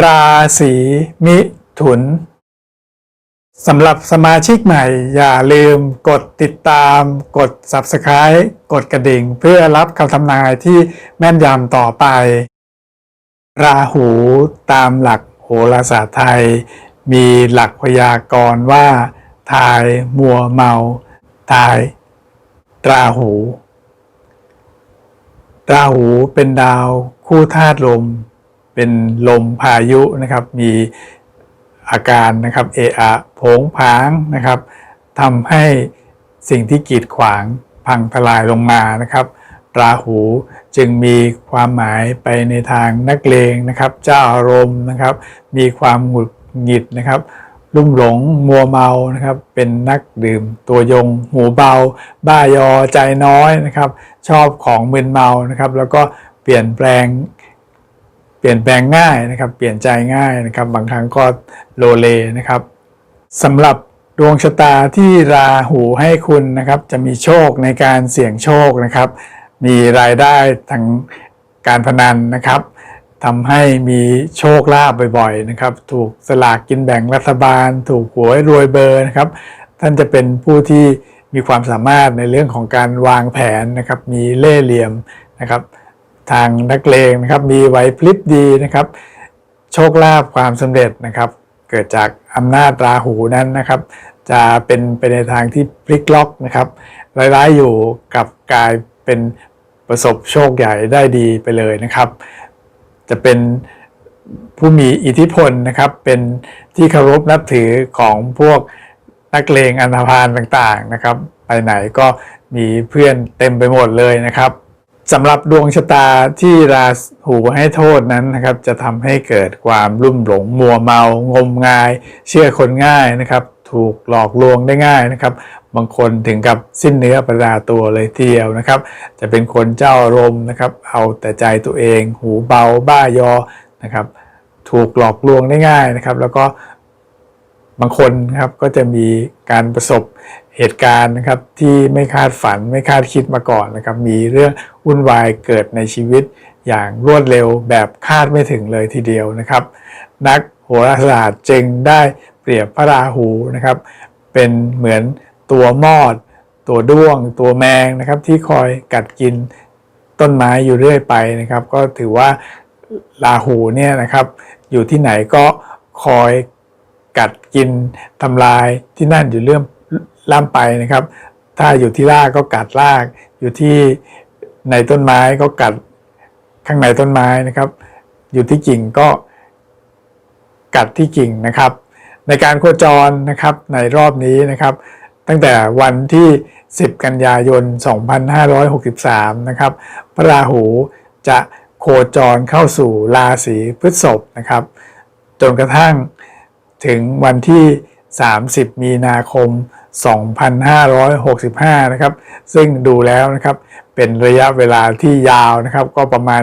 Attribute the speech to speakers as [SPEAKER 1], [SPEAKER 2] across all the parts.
[SPEAKER 1] ราศีมิถุนสำหรับสมาชิกใหม่ อย่าลืมกดติดตาม กด Subscribe กดกระดิ่ง เพื่อรับคำทำนายที่แม่นยำต่อไป ราหูตามหลักโหราศาสตร์ไทย มีหลักพยากรณ์ว่า ทายมัวเมา ทาย ราหู ราหูเป็นดาวคู่ธาตุลม เป็นลมพายุนะครับมีอาการนะครับเออะโผงผางนะครับทำให้สิ่งที่กีดขวางพังทลายลงมานะครับราหูจึงมีความหมายไปในทางนักเลงนะครับ เจ้าอารมณ์นะครับ มีความหงุดหงิดนะครับ ลุ่มหลงมัวเมานะครับ เป็นนักดื่มตัวยง หูเบา บ้ายอใจน้อยนะครับ ชอบของมึนเมานะครับ แล้วก็เปลี่ยนแปลง เปลี่ยนแปลงง่ายนะครับ เปลี่ยนใจง่ายนะครับ บางครั้งก็โลเลนะครับสำหรับดวงชะตาที่ราหูให้คุณนะครับ จะมีโชคในการเสี่ยงโชคนะครับ มีรายได้ทางการพนันนะครับทำให้มีโชคลาภบ่อยๆนะครับ ถูกสลากกินแบ่งรัฐบาล ถูกหวยรวยเบอร์นะครับ ท่านจะเป็นผู้ที่มีความสามารถในเรื่องของการวางแผนนะครับ มีเล่ห์เหลี่ยมนะครับ ทางนักเลงนะครับมีไหวพริบดีนะครับ โชคลาภความสำเร็จนะครับ เกิดจากอำนาจราหูนั้นนะครับ จะเป็นไปในทางที่พลิกล็อกนะครับร้ายๆอยู่กับกลายเป็นประสบโชคใหญ่ได้ดีไปเลยนะครับ จะเป็นผู้มีอิทธิพลนะครับ เป็นที่เคารพนับถือของพวกนักเลงอันธพาลต่างๆนะครับ ไปไหนก็มีเพื่อนเต็มไปหมดเลยนะครับ สำหรับดวงชะตาที่ราหูให้โทษนั้นนะครับ จะทำให้เกิดความรุ่มหลงมัวเมางมงาย เชื่อคนง่ายนะครับ ถูกหลอกลวงได้ง่ายนะครับ บางคนถึงกับสิ้นเนื้อประดาตัวเลยทีเดียวนะครับ จะเป็นคนเจ้าอารมณ์นะครับ เอาแต่ใจตัวเอง หูเบาบ้ายอนะครับ ถูกหลอกลวงได้ง่ายนะครับ แล้วก็บางคนครับก็จะมีการประสบ เหตุการณ์นะครับที่ไม่คาดฝันไม่คาดคิดมาก่อนนะครับมีเรื่องวุ่นวายเกิดในชีวิตอย่างรวดเร็วแบบคาดไม่ถึงเลยทีเดียวนะครับ นักโหราศาสตร์จึงได้เปรียบพระราหูนะครับ เป็นเหมือนตัวมอด ตัวด้วง ตัวแมงนะครับ ที่คอยกัดกินต้นไม้อยู่เรื่อยไปนะครับ ก็ถือว่าราหูเนี่ยนะครับ อยู่ที่ไหนก็คอยกัดกินทำลายที่นั่นอยู่เรื่อง ล่ำไปนะครับ ถ้าอยู่ที่รากก็กัดราก อยู่ที่ในต้นไม้ก็กัดข้างในต้นไม้นะครับ อยู่ที่กิ่งก็กัดที่กิ่งนะครับ ในการโคจรนะครับในรอบนี้นะครับ ตั้งแต่วันที่ 10 กันยายน 2563 นะครับ พระราหูจะโคจรเข้าสู่ราศีพฤษภนะครับ จนกระทั่งถึงวันที่ 30 มีนาคม 2565 นะครับ ซึ่งดูแล้วนะครับเป็นระยะเวลาที่ยาวนะครับ ก็ประมาณ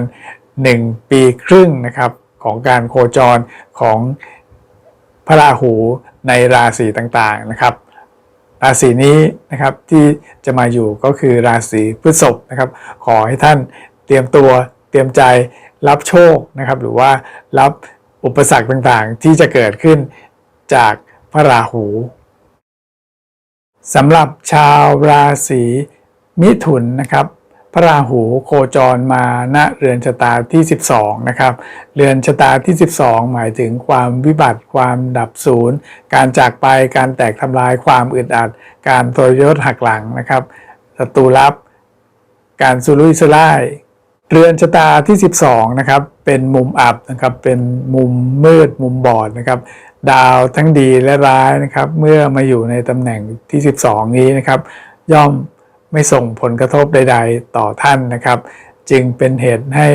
[SPEAKER 1] 1 ปีครึ่งนะครับของการโคจรของพระราหูในราศีต่างๆนะครับ ราศีนี้นะครับที่จะมาอยู่ก็คือราศีพฤษภนะครับ ขอให้ท่านเตรียมตัวเตรียมใจรับโชคนะครับ หรือว่ารับอุปสรรคต่างๆ ที่จะเกิดขึ้นจาก พระราหูสำหรับชาวราศีมิถุนนะครับ พระราหูโคจรมาณเรือนชะตาที่ 12 นะครับ เรือนชะตาที่ 12 หมายถึงความวิบัติ ความดับศูนย์ การจากไป การแตกทำลาย ความอึดอัด การทรยศหักหลังนะครับศัตรูลับ การสุรุ่ยสุร่าย เรือนชะตาที่ 12นะครับเป็นมุมอับนะครับเป็นมุมมืดมุมบอดนะครับดาวทั้งดีและร้ายนะครับเมื่อมาอยู่ในตำแหน่งที่ 12 นี้นะครับย่อมไม่ส่งผลกระทบใด ๆ ต่อท่านนะครับ จึงเป็นเหตุให้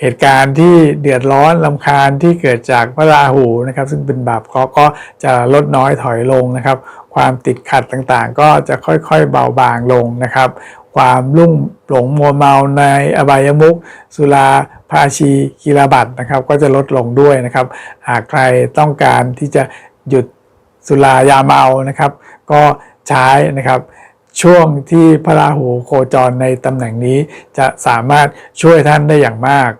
[SPEAKER 1] เหตุการณ์ที่เดือดร้อนลำคาญที่เกิดจากพระราหูนะครับ ซึ่งเป็นบาปเคราะห์ก็จะลดน้อยถอยลงนะครับ ความติดขัดต่างๆ ก็จะค่อยๆเบาบางลงนะครับ ความลุ่งหลงมัวเมาในอบายมุกสุราภาชีกีฬาบัตนะครับ ก็จะลดลงด้วยนะครับ หากใครต้องการที่จะหยุดสุรายาเมานะครับ ก็ใช้นะครับช่วงที่พระราหูโคจรในตำแหน่งนี้จะสามารถช่วยท่านได้อย่างมาก